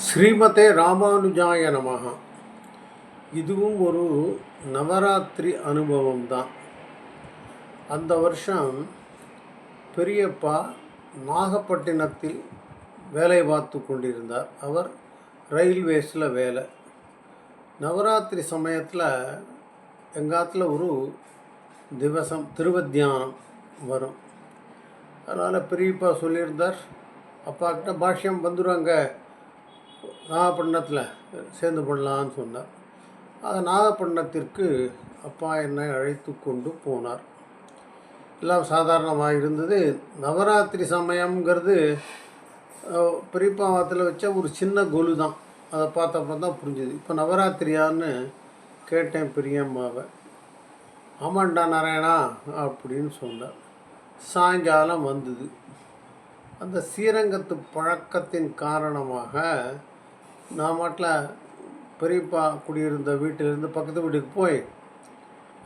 ஸ்ரீமதே ராமானுஜாய நமக இதுவும் ஒரு நவராத்திரி அனுபவம் தான் அந்த வருஷம் பெரியப்பா நாகப்பட்டினத்தில் வேலை பார்த்து கொண்டிருந்தார். அவர் ரயில்வேஸில் வேலை. நவராத்திரி சமயத்தில் எங்காத்தில் ஒரு திவசம் திருவத்தியானம் வரும். அதனால் பெரியப்பா சொல்லியிருந்தார் அப்பாக்கிட்ட பாஷ்யம் வந்துடுவாங்க நாகப்பட்டினத்தில் சேர்ந்து பண்ணலான்னு சொன்னார். அது நாகப்பட்டினத்திற்கு அப்பா என்னை அழைத்து கொண்டு போனார். எல்லாம் சாதாரணமாக இருந்தது. நவராத்திரி சமயம்ங்கிறது பெரியப்பாவத்தில் வச்ச ஒரு சின்ன கொலு தான். அதை பார்த்தப்ப தான் புரிஞ்சுது. இப்போ நவராத்திரியான்னு கேட்டேன் பெரியம்மாவை. ஆமாண்டா நாராயணா அப்படின்னு சொன்னார். சாயங்காலம் வந்தது. அந்த ஸ்ரீரங்கத்து பழக்கத்தின் காரணமாக நான் மாட்டில் பெரியப்பா குடியிருந்த வீட்டிலிருந்து பக்கத்து வீட்டுக்கு போய்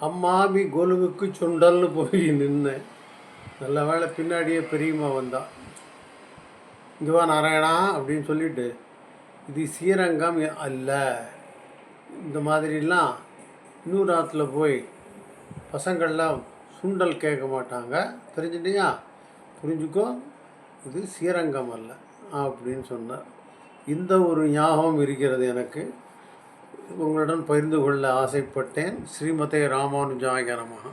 அம்மாமி கொலுவுக்கு சுண்டல்னு போய் நின்னேன் நல்ல வேளை பின்னாடியே பெரியம்மா வந்தான் இங்கே வா நாராயணா அப்படின்னு சொல்லிட்டு இது ஸ்ரீரங்கம் அல்ல. இந்த மாதிரிலாம் இன்னொரு ஆற்றுல போய் பசங்கள்லாம் சுண்டல் கேட்க மாட்டாங்க. தெரிஞ்சுட்டியா? புரிஞ்சுக்கோ இது ஸ்ரீரங்கம் அல்ல அப்படின்னு சொன்னார். இந்த ஒரு ஞாபகம் இருக்கிறது எனக்கு. உங்களுடன் பகிர்ந்து கொள்ள ஆசைப்பட்டேன். ஸ்ரீமதே ராமானுஜாய நமஹா